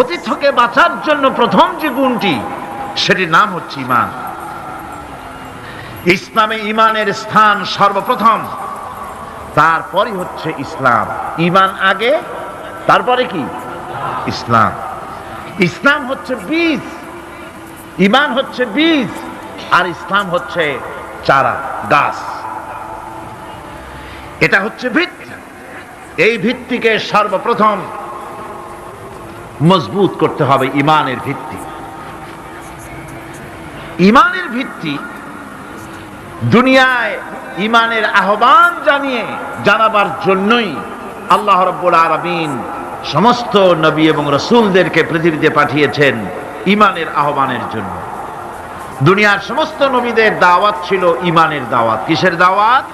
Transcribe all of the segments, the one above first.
ক্ষতি থেকে বাঁচার জন্য প্রথম যে গুণটি, সেটির নাম হচ্ছে ইমান ইসলামে ইমানের স্থান সর্বপ্রথম, তারপরই হচ্ছে ইসলাম। ইমান আগে, তারপরে কি? ইসলাম। ইসলাম হচ্ছে বীজ ইমান হচ্ছে বীজ, আর ইসলাম হচ্ছে চারা, গাছ। এটা হচ্ছে ভিত্তি। এই ভিত্তিকে সর্বপ্রথম মজবুত করতে হবে ইমানের ভিত্তি। ইমানের ভিত্তি দুনিয়ায় ইমানের আহ্বান জানিয়ে জানাবার জন্যই আল্লাহ রব্বুল আরবিন সমস্ত নবী এবং রসুলদেরকে পৃথিবীতে পাঠিয়েছেন ইমানের আহ্বানের জন্য। দুনিয়ার সমস্ত নবীদের দাওয়াত ছিল ইমানের দাওয়াত। কিসের দাওয়াত?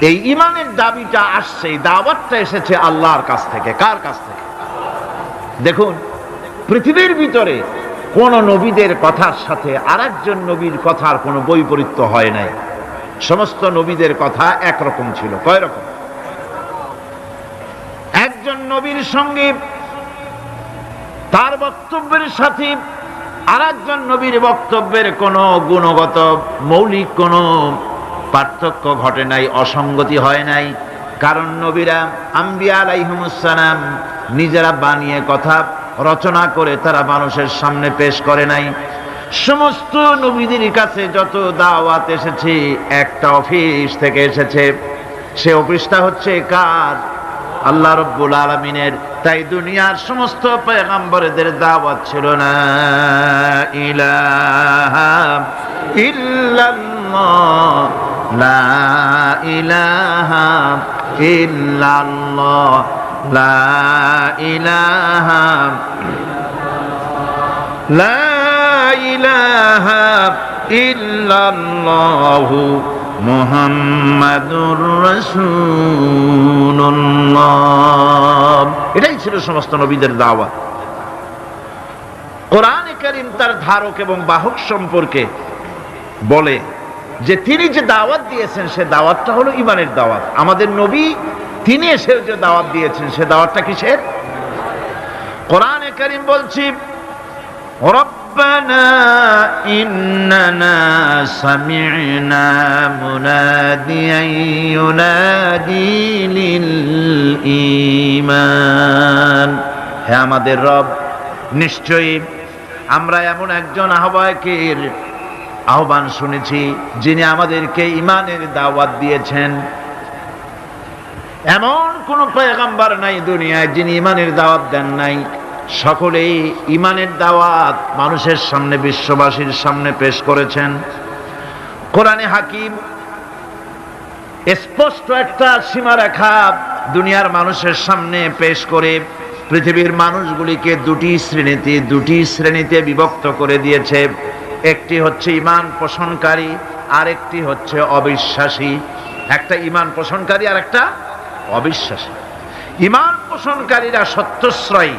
এই ইমানের দাবিটা আসছে দাওয়াতটা এসেছে আল্লাহর কাছ থেকে। কার কাছ থেকে? দেখুন, পৃথিবীর ভিতরে কোন নবীদের কথার সাথে আরেকজন নবীর কথার কোনো বৈপরীত্য হয় নাই। সমস্ত নবীদের কথা একরকম ছিল। কয় রকম একজন নবীর সঙ্গে, তার বক্তব্যের সাথে আরেকজন নবীর বক্তব্যের কোনো গুণগত, মৌলিক কোনো পার্থক্য ঘটে নাই, অসঙ্গতি হয় নাই। কারণ নবীরা আম্বিয়া আলাইহুমুসালাম নিজেরা বানিয়ে কথা রচনা করে তারা মানুষের সামনে পেশ করে নাই। সমস্ত নবীদের কাছে যত দাওয়াত এসেছে, একটা অফিস থেকে এসেছে। সে অফিসটা হচ্ছে কার? আল্লাহ রব্বুল আলমিনের। তাই দুনিয়ার সমস্ত পেগাম্বরদের দাওয়াত ছিল না ইলাহা ইল্লাল্লাহ। লা ইলাহা লা ইলাহা লা ইলাহা এটাই ছিল সমস্ত নবীদের দাওয়াত কোরআনে কারীম তার ধারক এবং বাহক সম্পর্কে বলে যে তিনি যে দাওয়াত দিয়েছেন সে দাওয়াতটা হলো ইমানের দাওয়াত আমাদের নবী তিনি এসে যে দাওয়াত দিয়েছেন সে দাওয়াতটা কিসের কোরআনে কারীম বলছি ربنا إننا سمعنا مناديا ينادي للإيمان হে আমাদের রব নিশ্চয়ই আমরা এমন একজন আহ্বায়কের আহ্বান শুনেছি, যিনি আমাদেরকে ইমানের দাওয়াত দিয়েছেন। এমন কোন পয়গাম্বার নাই দুনিয়ায় যিনি ইমানের দাওয়াত দেন নাই। সকলেই ইমানের দাওয়াত মানুষের সামনে, বিশ্ববাসীর সামনে পেশ করেছেন। কোরআনে হাকিম স্পষ্ট একটা সীমারেখা দুনিয়ার মানুষের সামনে পেশ করে পৃথিবীর মানুষগুলিকে দুটি শ্রেণীতে দুটি শ্রেণীতে বিভক্ত করে দিয়েছে। একটি হচ্ছে ইমান পোষণকারী আর একটি হচ্ছে অবিশ্বাসী। একটা ইমান পোষণকারী আর একটা অবিশ্বাসী। ইমান পোষণকারীরা সত্যশ্রয়ী।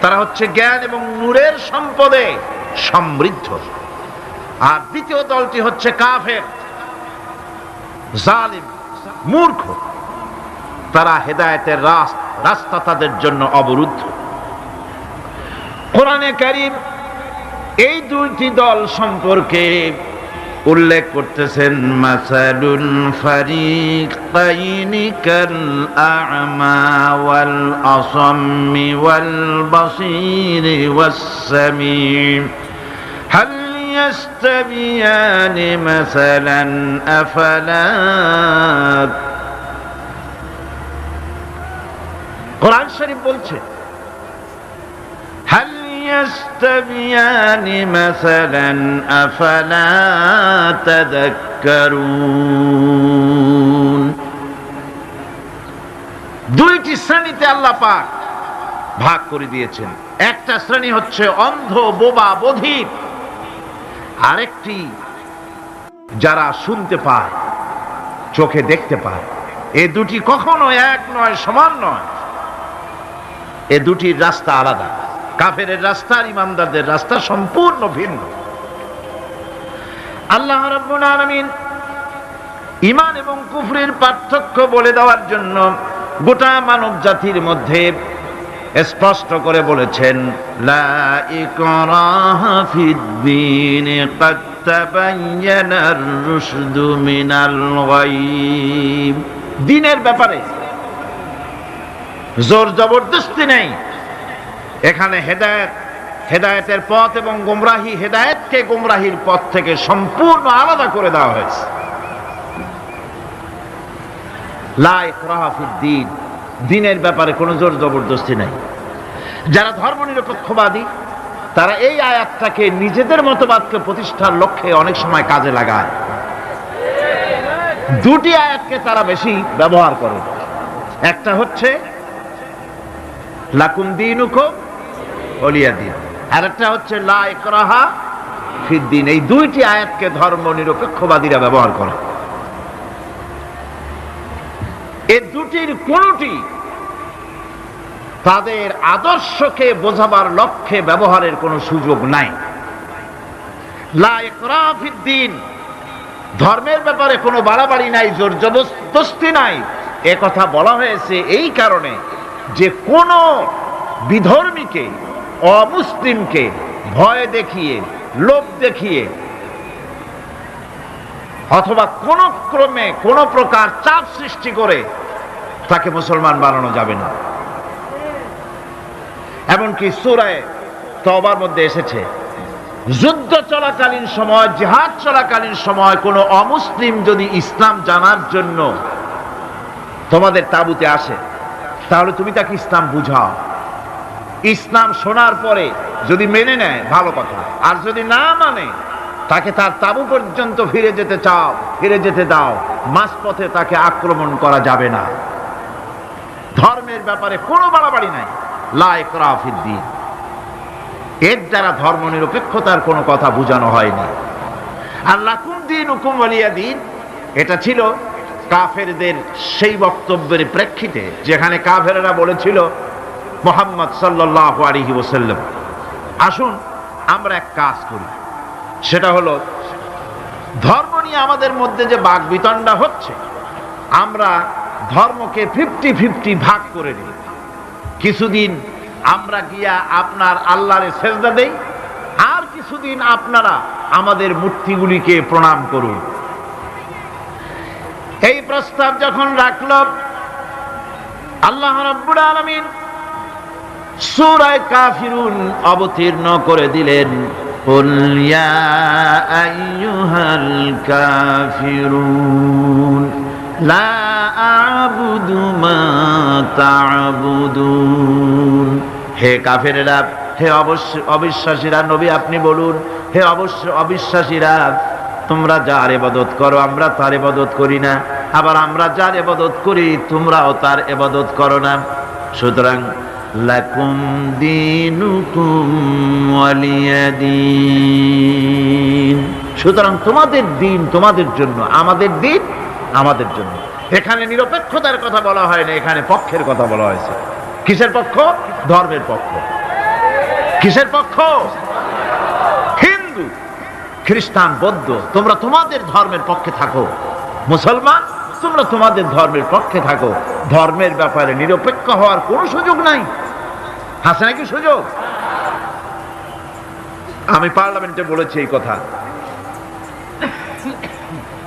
তারা হচ্ছে জ্ঞান এবং নূরের সম্পদে সমৃদ্ধ। আর দ্বিতীয় দলটি হচ্ছে কাফের, জালিম, মূর্খ। তারা হেদায়েতের রাস্তা তাদের জন্য অবরুদ্ধ। কোরআনে কারিম এই দুইটি দল সম্পর্কে উল্লেখ করতেছেন, মাসালুল ফারিক কাইনিকাল আ'মা ওয়াল আসামি ওয়াল বাসির ওয়াস সামিম। হাল মাসালান কোরআন শরীফ বলছে هل يستويان مثلا أفلا تذكرون দুইটি শ্রেণীতে আল্লাহ পাক ভাগ করে দিয়েছেন একটা শ্রেণী হচ্ছে অন্ধ বোবা বধির আরেকটি যারা শুনতে পায় চোখে দেখতে পায় এ দুটি কখনো এক নয় সমান নয় এ দুটির রাস্তা আলাদা কাফের রাস্তা আর ইমানদারদের রাস্তা সম্পূর্ণ ভিন্ন। আল্লাহ রব্বুল ইমান এবং কুফরির পার্থক্য বলে দেওয়ার জন্য গোটা মানব জাতির মধ্যে স্পষ্ট করে বলেছেন দিনের ব্যাপারে জোর জবরদস্তি নেই। এখানে হেদায়েত, হেদায়েতের পথ এবং গোমরাহি হেদায়েতকে গোমরাহির পথ থেকে সম্পূর্ণ আলাদা করে দেওয়া হয়েছে। দিনের ব্যাপারে কোনো জোর জবরদস্তি নাই। যারা ধর্মনিরপেক্ষবাদী, তারা এই আয়াতটাকে নিজেদের মতবাদকে প্রতিষ্ঠার লক্ষ্যে অনেক সময় কাজে লাগায়। দুটি আয়াতকে তারা বেশি ব্যবহার করে। একটা হচ্ছে, লাকুম দিনুকো অলিয়া দিন আর একটা হচ্ছে, লা ফিদ্দিন। এই দুইটি আয়াতকে ধর্ম নিরপেক্ষবাদীরা ব্যবহার করে। এ দুটির কোনটি তাদের আদর্শকে বোঝাবার লক্ষ্যে ব্যবহারের কোনো সুযোগ নাই। লা ধর্মের ব্যাপারে কোনো বাড়াবাড়ি নাই জোর জবরদস্তি নাই। এ কথা বলা হয়েছে এই কারণে যে কোনো বিধর্মীকে অমুসলিমকে ভয় দেখিয়ে, লোভ দেখিয়ে, অথবা কোন ক্রমে কোন প্রকার চাপ সৃষ্টি করে তাকে মুসলমান বানানো যাবে না। এমনকি সুরায় তবার মধ্যে এসেছে, যুদ্ধ চলাকালীন সময়, জিহাদ চলাকালীন সময় কোনো অমুসলিম যদি ইসলাম জানার জন্য তোমাদের তাবুতে আসে, তাহলে তুমি তাকে ইসলাম বুঝাও। ইসলাম শোনার পরে যদি মেনে নেয়, ভালো কথা। আর যদি না মানে তাকে তার তাবু পর্যন্ত ফিরে যেতে চাও, ফিরে যেতে দাও। মাঝপথে তাকে আক্রমণ করা যাবে না। ধর্মের ব্যাপারে কোনো বাড়াবাড়ি নাই। লাইক রাফিদ্দিন এর দ্বারা ধর্ম নিরপেক্ষতার কোনো কথা বোঝানো হয়নি। আর লাকুম দিন হুকুম বলিয়া দিন এটা ছিল কাফেরদের সেই বক্তব্যের প্রেক্ষিতে, যেখানে কাফেরেরা বলেছিল মোহাম্মদ সাল্লাহ আলিহি ওসাল্লাম আসুন, আমরা এক কাজ করি। সেটা হলো, ধর্ম নিয়ে আমাদের মধ্যে যে বাক বিতণ্ডা হচ্ছে, আমরা ধর্মকে ফিফটি ফিফটি ভাগ করে নিই। কিছুদিন আমরা গিয়া আপনার আল্লাহরে সেজদা দেই, আর কিছুদিন আপনারা আমাদের মূর্তিগুলিকে প্রণাম করুন। এই প্রস্তাব যখন রাখল, আল্লাহ রাব্বুল আলামিন সুরায় কাফিরুন অবতীর্ণ করে দিলেন। কাফিরুন, লা আবুদু মা হে কাফেরেরা, হে অবশ্য, অবিশ্বাসীরা, নবী আপনি বলুন, হে অবশ্য অবিশ্বাসীরা, তোমরা যার এবাদত করো, আমরা তার এবাদত করি না। আবার আমরা যার এবাদত করি, তোমরাও তার এবাদত করো না। সুতরাং লাকুম দিনুকুম ওয়ালিয়াদিন। সুতরাং তোমাদের দিন তোমাদের জন্য, আমাদের দিন আমাদের জন্য। এখানে নিরপেক্ষতার কথা বলা হয় না, এখানে পক্ষের কথা বলা হয়েছে। কিসের পক্ষ? ধর্মের পক্ষ। কিসের পক্ষ? হিন্দু, খ্রিস্টান, বৌদ্ধ, তোমরা তোমাদের ধর্মের পক্ষে থাকো। মুসলমান তোমরা তোমাদের ধর্মের পক্ষে থাকো। ধর্মের ব্যাপারে নিরপেক্ষ হওয়ার কোনো সুযোগ নাই। আছে নাকি সুযোগ? আমি পার্লামেন্টে বলেছি এই কথা।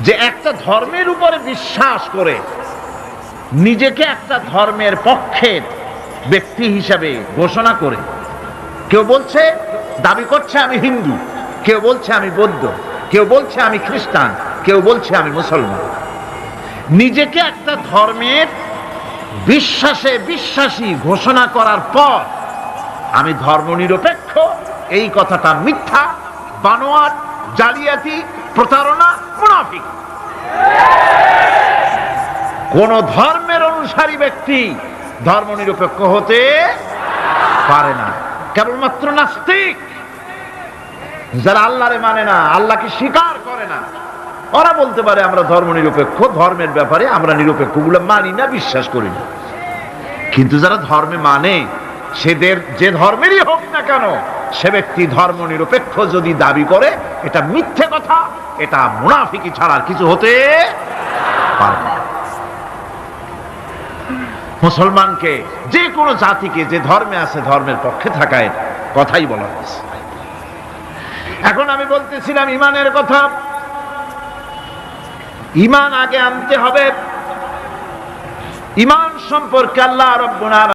যে একটা ধর্মের উপরে বিশ্বাস করে নিজেকে একটা ধর্মের পক্ষের ব্যক্তি হিসাবে ঘোষণা করে। কেউ বলছে, দাবি করছে আমি হিন্দু। কেউ বলছে আমি বৌদ্ধ। কেউ বলছে আমি খ্রিস্টান। কেউ বলছে আমি মুসলমান। নিজেকে একটা ধর্মের বিশ্বাসে বিশ্বাসী ঘোষণা করার পর আমি ধর্মনিরপেক্ষ, এই কথাটা মিথ্যা, বানোয়াট, জালিয়াতি, প্রতারণা, মুনাফিক। কোন ধর্মের অনুসারী ব্যক্তি ধর্মনিরপেক্ষ হতে পারে না। কেবলমাত্র নাস্তিক। যারা আল্লাহরে মানে না, আল্লাহকে স্বীকার করে না। ওরা বলতে পারে আমরা ধর্ম নিরপেক্ষ ধর্মের ব্যাপারে আমরা নিরপেক্ষগুলো মানি না, বিশ্বাস করি না। কিন্তু যারা ধর্মে মানে সেদের যে ধর্মেরই হোক না কেন, সে ব্যক্তি ধর্ম নিরপেক্ষ যদি দাবি করে, এটা মিথ্যে কথা, এটা মুনাফিকি ছাড়ার কিছু হতে মুসলমানকে যে কোনো জাতিকে যে ধর্মে আছে, ধর্মের পক্ষে থাকায় কথাই বলা হয়েছে। এখন আমি বলতেছিলাম, ইমানের কথা ইমান আগে আনতে হবে। ইমান সম্পর্কে আল্লাহ রব্বুল